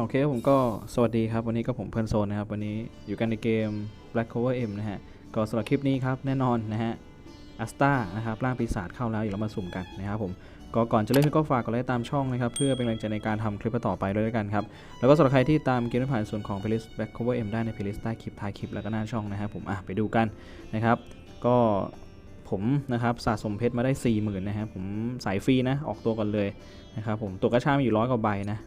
โอเคครับผมก็สวัสดีครับ วันนี้ก็ผมเพื่อนโซนนะครับ วันนี้อยู่กันในเกม Black Cover M นะฮะ ก็สำหรับคลิปนี้ครับ แน่นอนนะฮะอัสตานะครับร่างปีศาจเข้าแล้วเดี๋ยวเรามาสุ่มกันนะครับผมก็ก่อนจะเล่นก็ฝากกดไลค์ตามช่องนะครับ เพื่อเป็นกำลังใจในการทำคลิปต่อไปด้วยกันครับ แล้วก็สำหรับใครที่ตามเกมผ่านส่วนของ playlist Black Cover M ได้ใน playlist ใต้คลิปท้ายคลิปแล้วก็หน้าช่องนะครับผมอะไปดูกันนะครับ ก็ผมนะครับสะสมเพชรมาได้ 4 0,000 นะฮะผมสายฟรีนะออกตัวก่อนเลยนะครับผมตัวกระชามีอยู่ร้อยกว่าใบนะ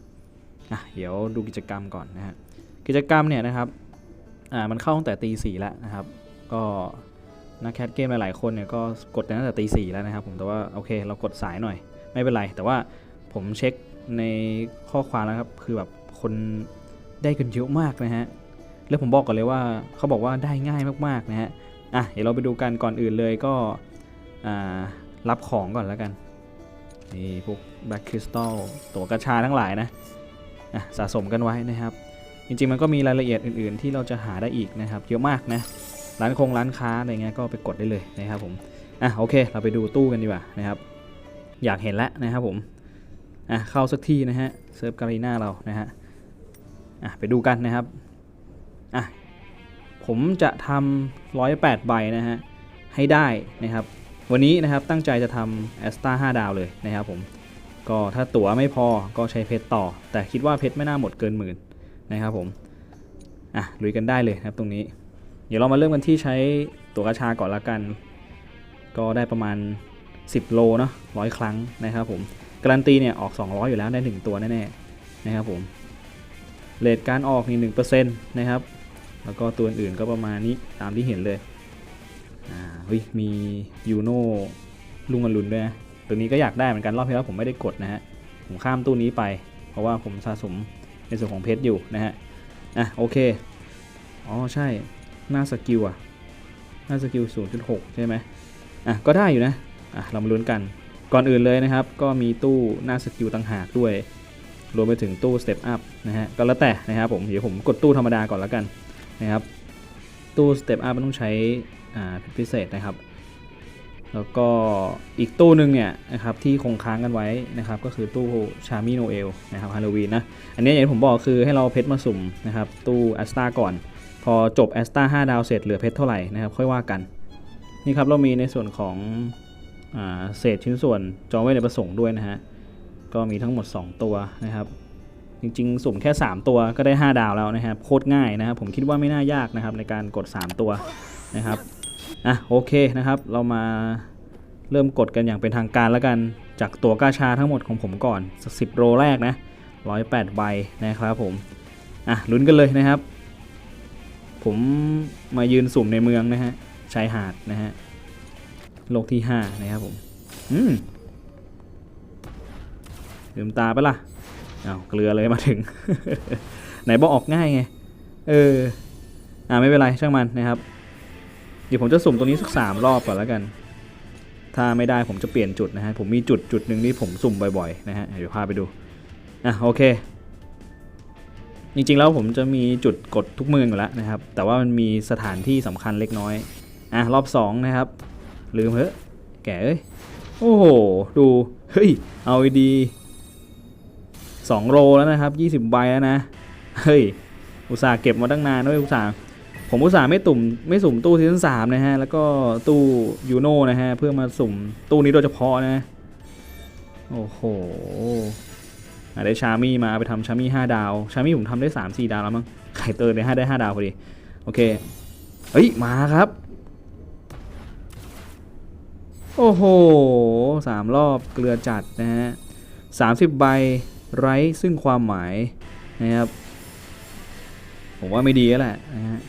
อะเดี๋ยวดูกิจกรรมก่อนนะฮะกิจกรรมเนี่ยนะครับอ่ามันเข้าตั้งแต่ตีสี่แล้วนะครับ ก็นักแคสเกมหลายๆคนเนี่ยก็กดตั้งแต่ตีสี่แล้วนะครับผมแต่ว่าโอเคเรากดสายหน่อย ไม่เป็นไร แต่ว่าผมเช็คในข้อความแล้วครับคือแบบคนได้กันเยอะมากนะฮะแล้วผมบอกก่อนเลยว่าเขาบอกว่าได้ง่ายมากๆนะฮะอะเดี๋ยวเราไปดูกันก่อนอื่นเลยก็อ่ารับของก่อนแล้วกันนี่พวกแบล็คคริสตัลตัวกระชาทั้งหลายนะอะ สะสมกันไว้นะครับ จริงๆมันก็มีรายละเอียดอื่นๆ ที่เราจะหาได้อีกนะครับ เยอะมากนะร้านคงร้านค้าอะไรเงี้ยก็ไปกดได้เลยนะครับผมอะโอเค เราไปดูตู้กันดีกว่านะครับ อยากเห็นแล้วนะครับผมอะเข้าสักที่นะฮะเซิร์ฟการีนาเรานะฮะอะไปดูกันนะครับอะผมจะทำร้อยแปดใบนะฮะให้ได้นะครับ วันนี้นะครับตั้งใจจะทำแอสตา5ดาวเลยนะครับผม ก็ถ้าตั๋วไม่พอก็ใช้เพชรต่อ แต่คิดว่าเพชรไม่น่าหมดเกินหมื่นนะครับผมอะลุยกันได้เลยครับตรงนี้ เดี๋ยวเรามาเริ่มกันที่ใช้ตั๋วกระชาก่อนละกัน ก็ได้ประมาณ 10 โลเนาะร้อยครั้งนะครับผมการันตีเนี่ยออก 200 อยู่แล้วได้ 1 ตัวแน่ๆนะครับผมเลทการออกนี่1%นะครับ แล้วก็ตัวอื่นๆก็ประมาณนี้ตามที่เห็นเลยอ่าเฮ้ยมียูโน่ลุงอรุณด้วยนะ ตัวนี้ก็อยากได้เหมือนกันรอบที่แล้วผมไม่ได้กดนะฮะผมข้ามตู้นี้ไป เพราะว่าผมสะสมในส่วนของเพชรอยู่นะฮะอะโอเคอ๋อใช่หน้าสกิลอะหน้าสกิล 0.6 ใช่ไหมอะก็ได้อยู่นะอะเรามาลุ้นกันก่อนอื่นเลยนะครับ ก็มีตู้หน้าสกิลต่างหากด้วย รวมไปถึงตู้ Step Up นะฮะก็แล้วแต่นะครับผมเดี๋ยวผมกดตู้ธรรมดาก่อนแล้วกันนะครับตู้ Step Up มันต้องใช้อ่าพิเศษนะครับ แล้วก็อีกตู้หนึ่งเนี่ยนะครับที่คงค้างกันไว้นะครับก็คือตู้ชามิโนเอลนะครับฮาโลวีนนะอันนี้อย่างที่ผมบอกคือให้เราเพชรมาสุ่มนะครับตู้แอสตาก่อน พอจบแอสตา5ดาวเสร็จเหลือเพชรเท่าไหร่นะครับค่อยว่ากันนี่ครับเรามีในส่วนของอเศษชิ้นส่วนจองไว้ในประสงค์ด้วยนะฮะก็มีทั้งหมด 2 ตัวนะครับจริงๆ สุ่มแค่ 3 ตัวก็ได้ 5 ดาวแล้วนะครับโคตรง่ายนะครับผมคิดว่าไม่น่ายากนะครับในการกด 3 ตัวนะครับ อะโอเคนะครับเรามาเริ่มกดกันอย่างเป็นทางการแล้วกันจากตัวกาชาทั้งหมดของผมก่อนสักสิบโรแรกนะร้อยแปดใบนะครับผมอะลุ้นกันเลยนะครับ ผมมายืนสุ่มในเมืองนะฮะชายหาดนะฮะโลกที่5นะครับผมอืมลืมตาไปล่ะเอาเกลือเลยมาถึง ไหนบอกออกง่ายไง เออ อ่าไม่เป็นไรช่างมันนะครับ เดี๋ยวผมจะสุ่มตรงนี้สักสามรอบก่อนแล้วกัน ถ้าไม่ได้ผมจะเปลี่ยนจุดนะฮะ ผมมีจุดจุดหนึ่งที่ผมสุ่มบ่อยๆนะฮะ เดี๋ยวพาไปดู อะโอเค จริงๆแล้วผมจะมีจุดกดทุกเมืองอยู่แล้วนะครับ แต่ว่ามันมีสถานที่สำคัญเล็กน้อย อะรอบสองนะครับ ลืมเฮ้ยแกเอ้ย โอ้โห ดู เฮ้ย เอาดีสองโลแล้วนะครับยี่สิบใบแล้วนะ เฮ้ย อุตส่าห์เก็บมาตั้งนานด้วยอุตส่าห์ ผมอุตส่าห์ไม่ตุ่มไม่สุ่มตู้ซีซั่นสามนะฮะ แล้วก็ตู้ยูโน่นะฮะ เพื่อมาสุ่มตู้นี้โดยเฉพาะนะ โอ้โหได้ชามี่มาเอาไปทำชามี่ห้าดาว ชามี่ผมทำได้สามสี่ดาวแล้วมั้งไข่เตอร์ได้ห้าได้ห้าดาวพอดี โอเค เฮ้ย มาครับ โอ้โหสามรอบเกลือจัดนะฮะสามสิบใบไร้ซึ่งความหมายนะครับ ผมว่าไม่ดีแล้วแหละนะฮะ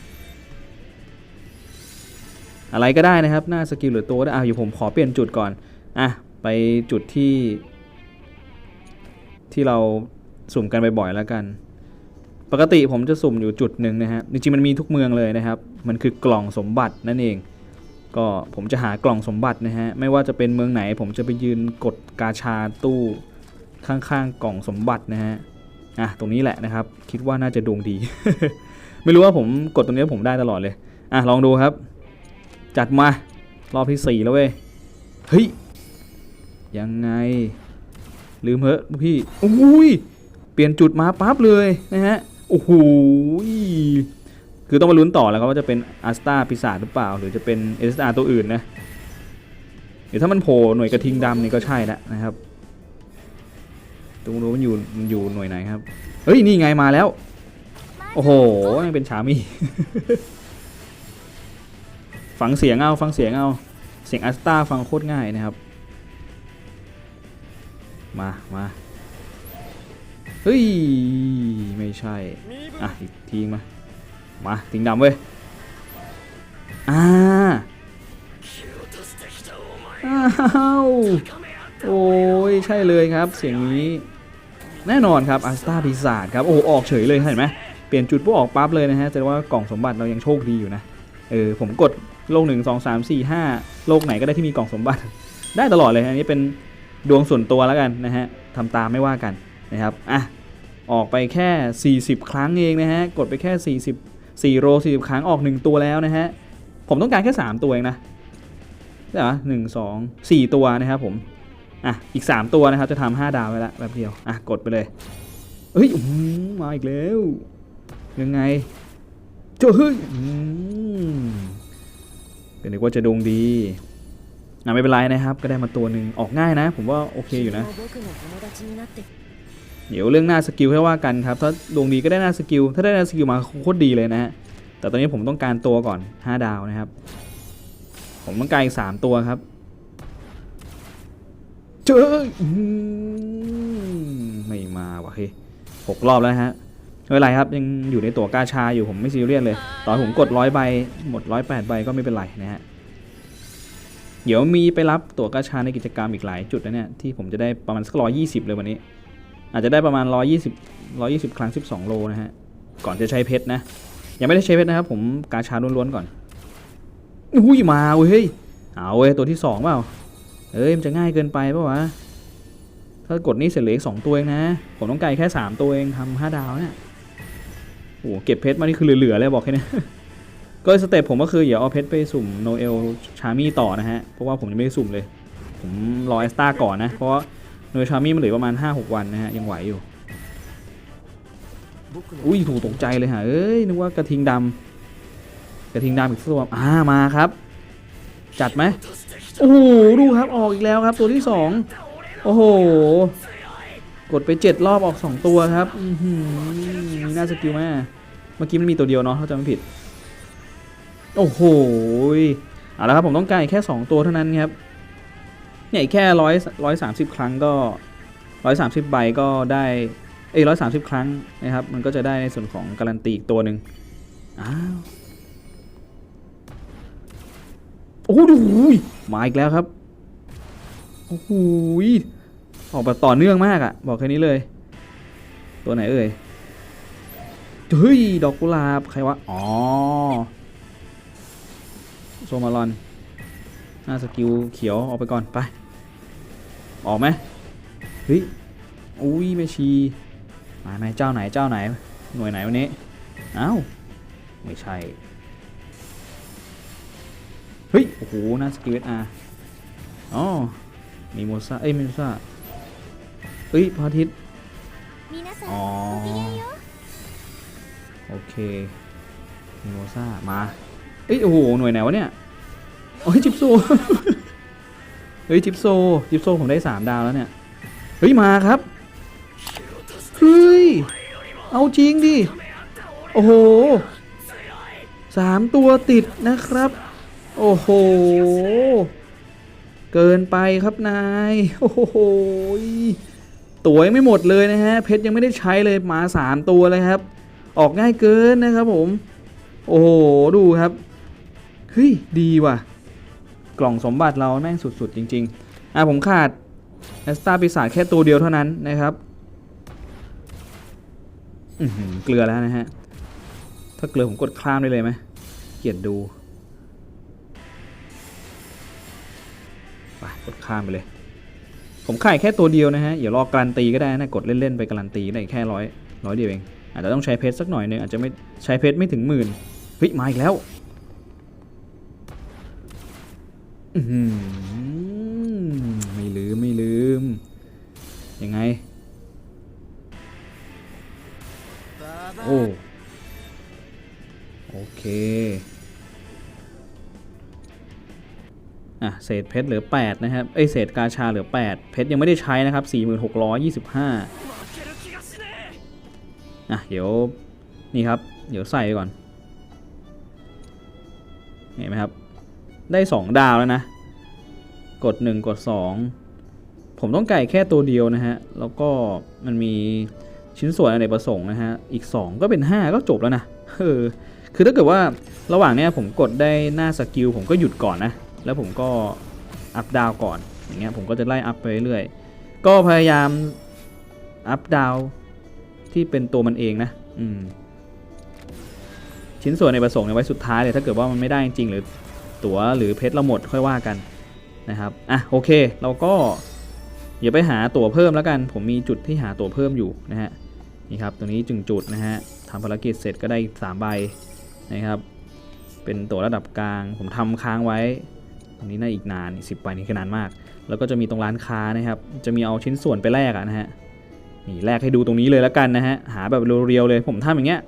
อะไรก็ได้นะครับ หน้าสกิลหรือตัวได้อะอยู่ผมขอเปลี่ยนจุดก่อน อะ ไปจุดที่ ที่เราสุ่มกันบ่อยๆแล้วกัน ปกติผมจะสุ่มอยู่จุดหนึ่งนะฮะ จริงๆมันมีทุกเมืองเลยนะครับ มันคือกล่องสมบัตินั่นเอง ก็ผมจะหากล่องสมบัตินะฮะ ไม่ว่าจะเป็นเมืองไหน ผมจะไปยืนกดกาชาตู้ข้างๆกล่องสมบัตินะฮะ อะ ตรงนี้แหละนะครับ คิดว่าน่าจะดวงดี ไม่รู้ว่าผมกดตรงนี้ผมได้ตลอดเลย อะ ลองดูครับ จัดมา รอบที่สี่แล้วเว้ย เฮ้ย ยังไง ลืมเหอะพี่อุ้ย เปลี่ยนจุดมาปั๊บเลยนะฮะ โอ้โหคือต้องมาลุ้นต่อแล้วครับว่าจะเป็นอัสตาปีศาจหรือเปล่า หรือจะเป็นเอสอาตัวอื่นนะเดี๋ยวถ้ามันโผล่หน่วยกระทิงดำนี่ก็ใช่แล้วนะครับตรงรู้มันอยู่มันอยู่หน่วยไหนครับ เฮ้ย นี่ไงมาแล้ว โอ้โหยังเป็นชามี ฟังเสียงเอาฟังเสียงเอาเสียงอัสตาฟังโคตรง่ายนะครับ มามาเฮ้ย ไม่ใช่ อะ อีกทีมา มาติงดำเว้ย อ่าอ้าวโอ้ย ใช่เลยครับ เสียงนี้ แน่นอนครับอัสตาปีศาจครับ โอ้ออกเฉยเลยเห็นไหมเปลี่ยนจุดปุ๊บออกปั๊บเลยนะฮะแสดงว่ากล่องสมบัติเรายังโชคดีอยู่นะ เออ ผมกด โลกหนึ่งสองสามสี่ห้าโลกไหนก็ได้ที่มีกล่องสมบัติ ได้ตลอดเลยอันนี้เป็นดวงส่วนตัวแล้วกันนะฮะทำตามไม่ว่ากันนะครับอะออกไปแค่ 40 ครั้งเองนะฮะกดไปแค่ 40 4โร40 ครั้งออก 1 ตัวแล้วนะฮะผมต้องการแค่ 3 ตัวเองนะใช่ไหมหนึ่งสองสี่ตัวนะครับผมอะอีก 3 ตัวนะครับจะทำ5ดาวไว้ละแบบเดียวอะกดไปเลยเฮ้ยอื้อหือมาอีกแล้วยังไงเจ้าเฮ้ย ก็นึกว่าจะดวงดีอะไม่เป็นไรนะครับ ก็ได้มาตัวหนึ่งออกง่ายนะ ผมว่าโอเคอยู่นะ เดี๋ยวเรื่องหน้าสกิลให้ว่ากันครับ ถ้าดวงดีก็ได้หน้าสกิล ถ้าได้หน้าสกิลมาโคตรดีเลยนะฮะ แต่ตอนนี้ผมต้องการตัวก่อน 5 ดาวนะครับ ผมต้องการอีกสามตัวครับเจอไม่มาว่ะเฮ้หกรอบแล้วฮะ ไม่เป็นไรครับยังอยู่ในตัวกาชาอยู่ผมไม่ซีเรียสเลย ต่อผมกดร้อยใบหมดร้อยแปดใบก็ไม่เป็นไรนะฮะเดี๋ยวมีไปรับตั๋วกาชาในกิจกรรมอีกหลายจุดนะเนี่ยที่ผมจะได้ประมาณสักร้อยยี่สิบเลยวันนี้ อาจจะได้ประมาณ120 120ครั้ง12โลนะฮะก่อนจะใช้เพชรนะยังไม่ได้ใช้เพชรนะครับผมกาชาล้วนๆก่อนอุ้ยมาเว้ยเฮ้ยเอาเว้ยตัวที่2เปล่าเอ้ยมันจะง่ายเกินไปเปล่าวะถ้ากดนี่เสร็จเหลืออีก2ตัวเองนะ ผมต้องไกลแค่3ตัวเองทำ5ดาวเนี่ย โอ้หเก็บเพชรมานี่คือเหลือๆเลยบอกแค่นี้ก็สเต็ปผมก็คืออย่าเอาเพชรไปสุ่มโนเอลชามี่ต่อนะฮะ เพราะว่าผมยังไม่ได้สุ่มเลย ผมรอเอสตาก่อนนะ เพราะว่าโดยชามี่มันเหลือประมาณ 5-6 วันนะฮะ ยังไหวอยู่ อุ้ยถูกตกใจเลยฮะ เอ้ยนึกว่ากระทิงดำกระทิงดำอีกตัวอ่ามาครับ จัดไหมโอ้โหดูครับออกอีกแล้วครับตัวที่สองโอ้โห กดไปเจ็ดรอบออกสองตัวครับอือหือมีหน้าสกิลไหมเมื่อกี้มันมีตัวเดียวเนาะถ้าจำไม่ผิด โอ้โหเอาละครับผมต้องการอีกแค่สองตัวเท่านั้นครับเนี่ยอีกแค่ร้อยร้อยสามสิบครั้งก็ร้อยสามสิบใบก็ได้เอ้ร้อยสามสิบครั้งนะครับ มันก็จะได้ในส่วนของการันตีอีกตัวหนึ่งอ้าวโอ้โหดูยมาอีกแล้วครับโอ้โหย ออกแบบต่อเนื่องมากอะ่ะ บอกแค่นี้เลย ตัวไหนเอ่ยเฮ้ยดอกกุหลาบใครวะ อ๋อโซมาลอนหน้าสกิลเขียวออกไปก่อนไป ออกไหมเฮ้ยอุ้ยแม่ชีมาไหนเจ้าไหนเจ้าไหน หน่วยไหนวันนี้อ้าวไม่ใช่เฮ้ยโอ้โหหน่าสกิลเอสอาร์อ๋อมีโมซ่าเอ้ยมิโมซ่า เอ้ยพระอาทิตย์อ๋อ โอเคมิโมซ่ามาเฮ้ยโอ้โหหน่วยไหนวะเนี่ยเฮ้ยจิปโซเฮ้ยจิปโซจิปโซผมได้สามดาวแล้วเนี่ยเฮ้ยมาครับเฮ้ยเอาจริงดิโอ้โหสามตัวติดนะครับ โอ้โห เกินไปครับนาย โอ้โห ตัวยังไม่หมดเลยนะฮะเพชรยังไม่ได้ใช้เลยมาสามตัวเลยครับ ออกง่ายเกินนะครับผม โอ้โหดูครับเฮ้ยดีว่ะ กล่องสมบัติเราแม่งสุด ๆ จริง ๆ อะผมขาดแอสตาปีศาจแค่ตัวเดียวเท่านั้นนะครับอืเกลือแล้วนะฮะ ถ้าเกลือผมกดข้ามได้เลยไหมเกลียดดู ไปกดข้ามไปเลย ผมขายแค่ตัวเดียวนะฮะอย่ารอการันตีก็ได้นะกดเล่นๆไปการันตีได้แค่ร้อยร้อยเดียวเองอาจจะต้องใช้เพชรสักหน่อยนึงอาจจะไม่ใช้เพชรไม่ถึงหมื่นเฮ้ยมาอีกแล้วอื้อหือไม่ลืมไม่ลืมยังไง เศษเพชรเหลือ 8 นะครับ เอ้ยเศษกาชาเหลือ 8 เพชรยังไม่ได้ใช้นะครับ 4625อะเดี๋ยวนี่ครับ เดี๋ยวใส่ไปก่อน เห็นไหมครับ ได้ 2 ดาวแล้วนะ กด 1 กด 2 ผมต้องไก่แค่ตัวเดียวนะฮะ แล้วก็มันมีชิ้นส่วนอเนกประสงค์นะฮะ อีก 2 ก็เป็น 5 ก็จบแล้วนะ เออ คือถ้าเกิดว่าระหว่างเนี้ยผมกดได้หน้าสกิลผมก็หยุดก่อนนะ แล้วผมก็อัพดาวก่อน อย่างเงี้ยผมก็จะไล่อัพไปเรื่อยๆก็พยายามอัพดาวที่เป็นตัวมันเองนะอืมชิ้นส่วนในประสงค์เนี่ยไว้สุดท้ายเลยถ้าเกิดว่ามันไม่ได้จริงๆหรือตั๋วหรือเพชรเราหมดค่อยว่ากันนะครับอะโอเค เราก็อย่าไปหาตั๋วเพิ่มแล้วกัน ผมมีจุดที่หาตั๋วเพิ่มอยู่นะฮะนี่ครับตรงนี้จึงจุดนะฮะทำภารกิจเสร็จก็ได้สามใบนะครับ เป็นตั๋วระดับกลาง ผมทำค้างไว้ ตรงนี้น่าอีกนานสิบใบนี่คือนานมาก แล้วก็จะมีตรงร้านค้านะครับ จะมีเอาชิ้นส่วนไปแลกะนะฮะนี่แลกให้ดูตรงนี้เลยแล้วกันนะฮะหาแบบเรียวๆเลยผมทำอย่างเงี้ย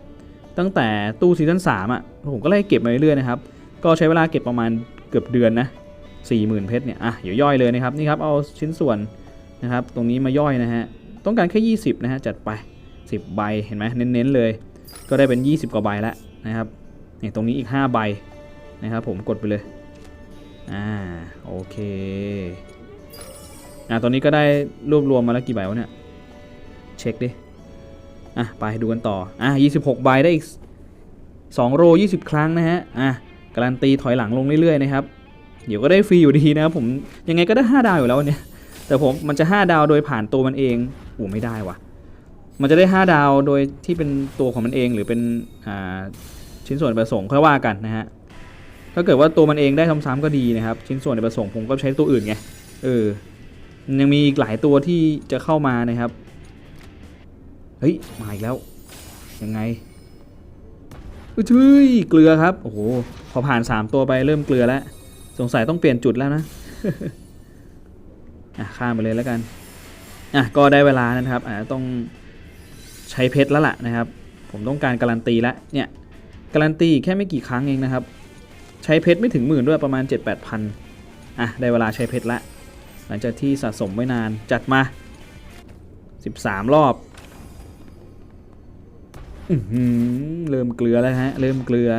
ตั้งแต่ตู้ซีซั่น3อะผมก็ไล่เก็บมาเรื่อยๆนะครับก็ใช้เวลาเก็บประมาณเกือบเดือนนะ40,000เพชรเนี่ยอะเดี๋ยวย่อยเลยนะครับนี่ครับเอาชิ้นส่วนนะครับตรงนี้มาย่อยนะฮะต้องการแค่ 20 นะฮะจัดไป 10 ใบเห็นไหมเน้นๆเลย ก็ได้เป็น 20 กว่าใบแล้วนะครับเนี่ยตรงนี้อีก 5 ใบนะครับผมกดไปเลย อ่าโอเคอ่าตอนนี้ก็ได้รวบรวมมาแล้วกี่ใบวะเนี่ย เช็คดิ อะ ไปดูกันต่อ อะ 26 ใบได้อีก 2 โร 20 ครั้งนะฮะ อะ การันตีถอยหลังลงเรื่อยๆนะครับ เดี๋ยวก็ได้ฟรีอยู่ดีนะครับผม ยังไงก็ได้ 5 ดาวอยู่แล้วเนี้ยแต่ผมมันจะ 5 ดาวโดยผ่านตัวมันเองอู้ไม่ได้วะมันจะได้ 5 ดาวโดยที่เป็นตัวของมันเองหรือเป็น อ่า ชิ้นส่วนประสงค์ค่อยว่ากันนะฮะ ถ้าเกิดว่าตัวมันเองได้ซ้ำๆก็ดีนะครับ ชิ้นส่วนในประสงค์ผมก็ใช้ตัวอื่นไงเออยังมีอีกหลายตัวที่จะเข้ามานะครับเฮ้ยมาอีกแล้วยังไงอุ้ยเฮ้ยเกลือครับโอ้โหพอผ่าน 3 ตัวไปเริ่มเกลือแล้วสงสัยต้องเปลี่ยนจุดแล้วนะอะข้ามไปเลยแล้วกันอะก็ได้เวลานะครับอะต้องใช้เพชรแล้วล่ะนะครับ ผมต้องการการันตีแล้วเนี่ยการันตีแค่ไม่กี่ครั้งเองนะครับ ใช้เพชรไม่ถึงหมื่นด้วยประมาณ 7-8พันอะได้เวลาใช้เพชรละ หลังจากที่สะสมไว้นานจัดมา 13 รอบอื้อหือเริ่มเกลือแล้วฮะ เริ่มเกลือ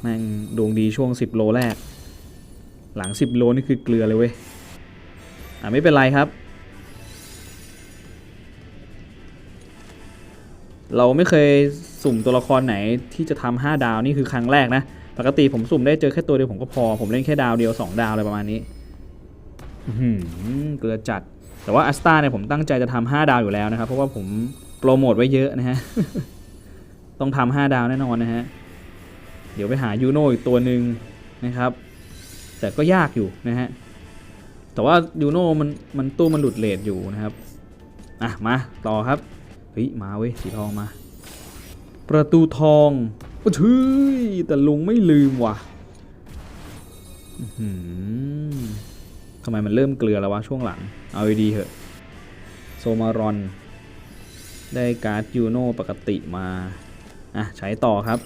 แม่งดวงดีช่วง 10 โลแรก หลัง 10 โลนี่คือเกลือเลยเว้ยอะไม่เป็นไรครับเราไม่เคยสุ่มตัวละครไหนที่จะทำ5ดาวนี่คือครั้งแรกนะ ปกติผมสุ่มได้เจอแค่ตัวเดียวผมก็พอ ผมเล่นแค่ดาวเดียว 2 ดาวอะไรประมาณนี้หือเกลือจัด แต่ว่าอัสตาเนี่ยผมตั้งใจจะทำ5ดาวอยู่แล้วนะครับ เพราะว่าผมโปรโมทไว้เยอะนะฮะ ต้องทำห้าดาวแน่นอนนะฮะ เดี๋ยวไปหายูโนอีกตัวหนึ่งนะครับ แต่ก็ยากอยู่นะฮะ แต่ว่ายูโนมันมันตู้มันหลุดเลทอยู่นะครับ อะมาต่อครับ เฮ้ยมาเว้ยสีทองมา ประตูทอง โอ้ชื่ยแต่ลุงไม่ลืมว่ะทำไมมันเริ่มเกลือแล้ววะช่วงหลัง เอาดีๆเถอะ โซมารอน ได้การ์ดยูโนปกติมา อะ ใช้ต่อครับ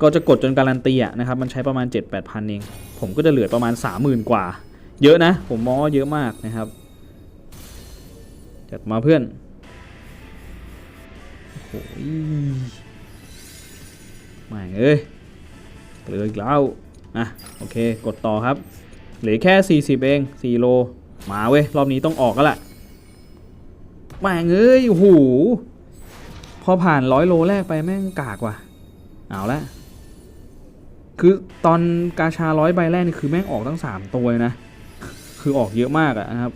ก็จะกดจนการันตีอะนะครับ มันใช้ประมาณ 7-8พันเอง ผมก็จะเหลือประมาณ 30,000 กว่า เยอะนะ ผมมองว่าเยอะมากนะครับ จัดมาเพื่อนโอ้โห ไม่เอ้ยเหลืออีกแล้วอะโอเคกดต่อครับ เหลือแค่ 40 เอง 4 โล มาเว้ย รอบนี้ต้องออกก็ละแม่งเอ้ยโอ้โหพอผ่านร้อยโลแรกไปแม่งกากว่ะ เอาละ คือตอนกาชาร้อยใบแรกนี่คือแม่งออกตั้งสามตัวนะ คือออกเยอะมากอะนะครับ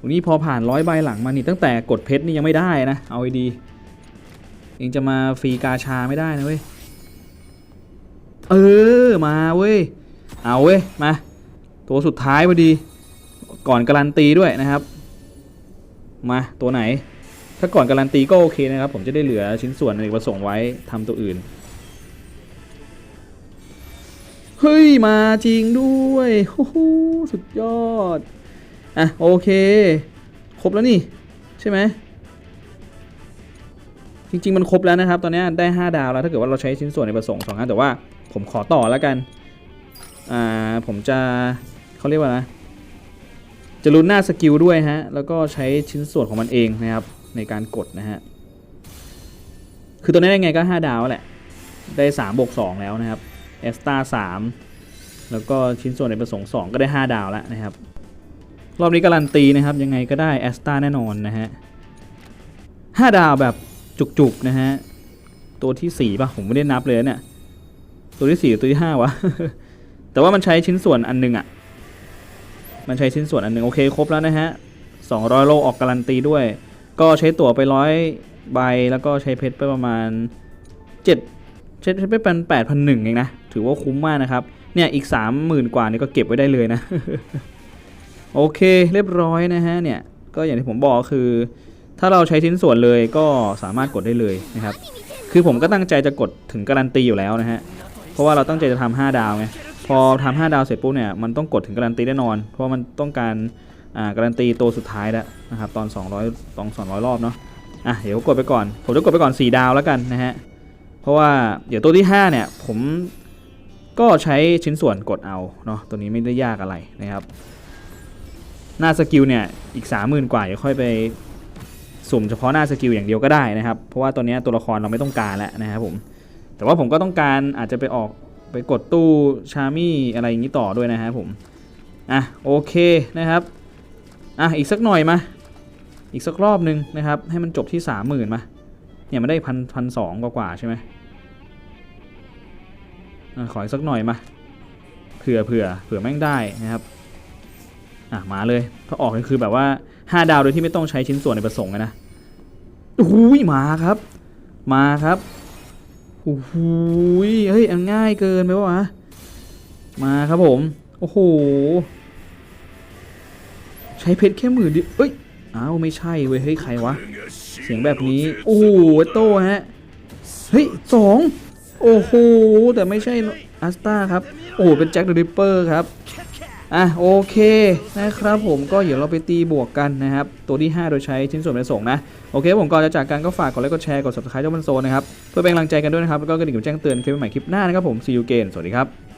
วันนี้พอผ่านร้อยใบหลังมานี่ตั้งแต่กดเพชรนี่ยังไม่ได้นะ เอาไอดี เองจะมาฟรีกาชาไม่ได้นะเว้ย เออ มาเว้ย เอาเว้ย มา ตัวสุดท้ายพอดี ก่อนการันตีด้วยนะครับ มาตัวไหน ถ้าก่อนการันตีก็โอเคนะครับ ผมจะได้เหลือชิ้นส่วนในกประสงค์ไว้ทำตัวอื่น เฮ้ย มาจริงด้วยโอ้โหสุดยอด อะ โอเค ครบแล้วนี่ ใช่ไหม จริง ๆ มันครบแล้วนะครับ ตอนนี้ได้ 5 ดาวแล้วถ้าเกิดว่าเราใช้ชิ้นส่วนในประสงค์สองอันแต่ว่าผมขอต่อแล้วกัน อ่า ผมจะเขาเรียกว่านะจะลุ้นหน้าสกิลด้วยฮะ แล้วก็ใช้ชิ้นส่วนของมันเองนะครับ ในการกดนะฮะ คือตัวนี้ยังไงก็ 5 ดาวแหละ ได้3บวก2แล้วนะครับเอสตา3แล้วก็ชิ้นส่วนในประสงค์ 2 ก็ได้ 5 ดาวแล้วนะครับ รอบนี้การันตีนะครับ ยังไงก็ได้แอสตาแน่นอนนะฮะ5ดาวแบบ จุกๆนะฮะ ตัวที่4ป่ะ ผมไม่ได้นับเลยเนี่ย ตัวที่4ตัวที่5วะ แต่ว่ามันใช้ชิ้นส่วนอันหนึงอะ่ะ มันใช้ชิ้นส่วนอันหนึงโอเคครบแล้วนะฮะ200โลออกการันตีด้วย ก็ใช้ตั๋วไปร้อยใบแล้วก็ใช้เพชรไปประมาณ7ใช้เพชรไปเป็น8 0 0 1เองนะ ถือว่าคุ้มมากนะครับ เนี่ยอีก30,000กว่านี่ก็เก็บไว้ได้เลยนะ โอเคเรียบร้อยนะฮะเนี่ยก็อย่างที่ผมบอกคือ ถ้าเราใช้ชิ้นส่วนเลยก็สามารถกดได้เลยนะครับ คือผมก็ตั้งใจจะกดถึงการันตีอยู่แล้วนะฮะ เพราะว่าเราตั้งใจจะทำ5ดาวไง พอทำ5ดาวเสร็จปุ๊บเนี่ย มันต้องกดถึงการันตีแน่นอน เพราะมันต้องการอ่าการันตีตัวสุดท้ายแล้วนะครับตอน 200ตอน200 รอบเนาะ อะเดี๋ยวกดไปก่อน ผมจะกดไปก่อน 4 ดาวแล้วกันนะฮะ เพราะว่าเดี๋ยวตัวที่ 5 เนี่ย ผมก็ใช้ชิ้นส่วนกดเอาเนาะ ตัวนี้ไม่ได้ยากอะไรนะครับ หน้าสกิลเนี่ยอีก 30,000 กว่าเดี๋ยวค่อยไป สุ่มเฉพาะหน้าสกิลอย่างเดียวก็ได้นะครับ เพราะว่าตัวนี้ตัวละครเราไม่ต้องการแล้วนะครับผม แต่ว่าผมก็ต้องการอาจจะไปออกไปกดตู้ชามี่อะไรอย่างนี้ต่อด้วยนะครับผม อะโอเคนะครับ อะอีกสักหน่อยมา อีกสักรอบหนึ่งนะครับ ให้มันจบที่สามหมื่นมาเนี่ยมันได้พันพันสองกว่าใช่ไหมอะขออีกสักหน่อยมา เผื่อเผื่อเผื่อแม่งได้นะครับ อะมาเลยถ้าออกนี่คือแบบว่า 5 ดาวโดยที่ไม่ต้องใช้ชิ้นส่วนในประสงค์อะนะโอ้โหมาครับ มาครับโอ้โหเฮ้ยอันง่ายเกินไปวะมาครับผม โอ้โห ใช้เพชรแค่หมื่นดียวเอ้ย อ้าวไม่ใช่เว้ย เฮ้ย ใครวะ เสียงแบบนี้ โอ้โหโต้ฮะ เฮ้ยสองโอ้โห แต่ไม่ใช่อัสตาครับ โอ้โห เป็นแจ็คเดอะริปเปอร์ครับ อะโอเคนะครับผมก็เดี๋ยวเราไปตีบวกกันนะครับ ตัวที่ 5 โดยใช้ชิ้นส่วนประสงค์นะ โอเคผมก่อนจะจากกันก็ฝากกดไลค์กดแชร์กด subscribe เจ้าบันโซนนะครับ เพื่อเป็นกำลังใจกันด้วยนะครับ แล้วก็กระดิ่งแจ้งเตือนคลิปใหม่คลิปหน้านะครับผมซีอูเกนสวัสดีครับ